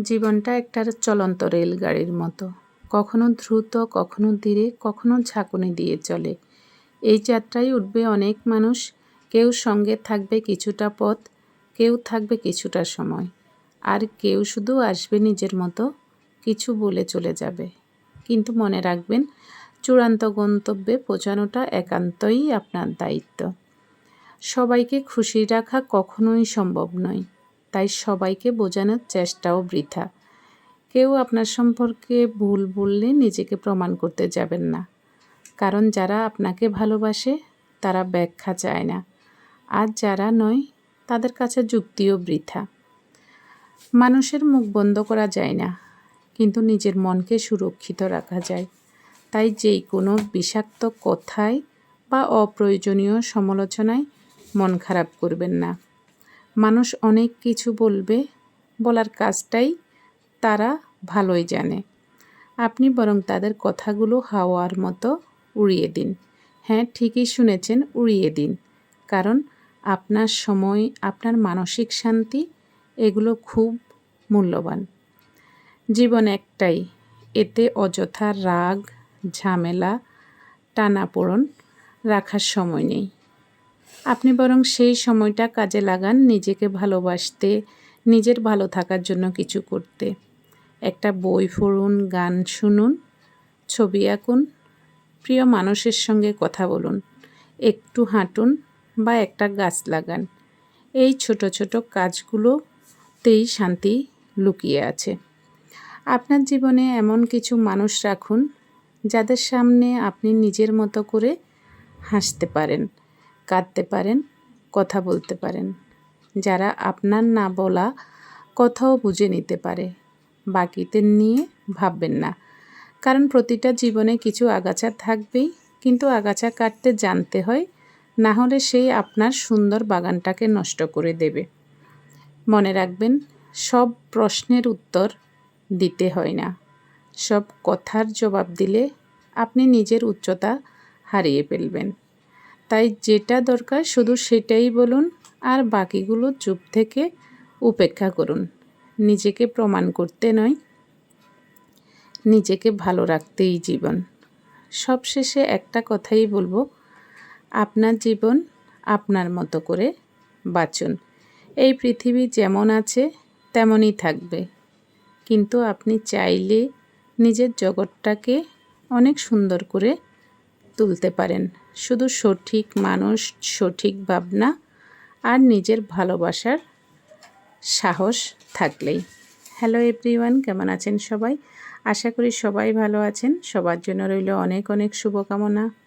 জীবনটা একটা চলন্ত রেলগাড়ির মতো। কখনো দ্রুত, কখনো ধীরে, কখনো ঝাঁকুনি দিয়ে চলে। এই যাত্রায় উঠবে অনেক মানুষ। কেউ সঙ্গে থাকবে কিছুটা পথ, কেউ থাকবে কিছুটা সময়। আর কেউ শুধু আসবে নিজের মতো, কিছু বলে চলে যাবে। কিন্তু মনে রাখবেন, চূড়ান্ত গন্তব্যে পৌঁছানোটা একান্তই আপনার দায়িত্ব। সবাইকে খুশি রাখা কখনোই সম্ভব নয়। তাই সবাইকে বোঝানোর চেষ্টাও বৃথা। কেউ আপনার সম্পর্কে ভুল বললে নিজেকে প্রমাণ করতে যাবেন না। কারণ যারা আপনাকে ভালোবাসে, তারা ব্যাখ্যা চায় না। আর যারা নয়, তাদের কাছে যুক্তিও বৃথা। মানুষের মুখ বন্ধ করা যায় না, কিন্তু নিজের মনকে সুরক্ষিত রাখা যায়। তাই যেই কোনো বিষাক্ত কথায় বা অপ্রয়োজনীয় সমালোচনায় মন খারাপ করবেন না। মানুষ অনেক কিছু বলবে, বলার কাজটাই তারা ভালোই জানে। আপনি বরং তাদের কথাগুলো হাওয়ার মতো উড়িয়ে দিন। হ্যাঁ ঠিকই শুনেছেন, উড়িয়ে দিন। কারণ আপনার সময়, আপনার মানসিক শান্তি এগুলো খুব মূল্যবান। জীবন একটাই, এতে অযথা রাগ, ঝামেলা, টানাপোড়ন রাখার সময় নেই। আপনি বরং সেই সময়টা কাজে লাগান নিজেকে ভালোবাসতে, নিজের ভালো থাকার জন্য কিছু করতে। একটা বই পড়ুন, গান শুনুন, ছবি আঁকুন, প্রিয় মানুষের সঙ্গে কথা বলুন, একটু হাঁটুন বা একটা গাছ লাগান। এই ছোট ছোট কাজগুলোতেই শান্তি লুকিয়ে আছে। আপনার জীবনে এমন কিছু মানুষ রাখুন, যাদের সামনে আপনি নিজের মতো করে হাসতে পারেন। কাঁদতে পারেন, কথা বলতে পারেন। যারা আপনার না বলা কথাও বুঝে নিতে পারে বাকিদের নিয়ে ভাববেন না। কারণ প্রতিটা জীবনে কিছু আগাছা থাকবেই, কিন্তু আগাছা কাটতে জানতে হয়, না হলে সেই আপনার সুন্দর বাগানটাকে নষ্ট করে দেবে। মনে রাখবেন, সব প্রশ্নের উত্তর দিতে হয় না। সব কথার জবাব দিলে আপনি নিজের উচ্চতা হারিয়ে ফেলবেন। তাই যেটা দরকার শুধু সেটাই বলুন আর বাকিগুলো চুপ থেকে উপেক্ষা করুন। নিজেকে প্রমাণ করতে নয়, নিজেকে ভালো রাখতেই জীবন। সবশেষে একটা কথাই বলব, আপনার জীবন আপনার মতো করে বাঁচুন। এই পৃথিবী যেমন আছে, তেমনই থাকবে। কিন্তু আপনি চাইলে নিজের জগৎটাকে অনেক সুন্দর করে তুলতে পারেন। শুধু সঠিক মানুষ, সঠিক ভাবনা আর নিজের ভালোবাসার সাহস থাকলেই। হ্যালো এভরিওয়ান কেমন আছেন সবাই? আশা করি সবাই ভালো আছেন। সবার জন্য রইল অনেক অনেক শুভকামনা।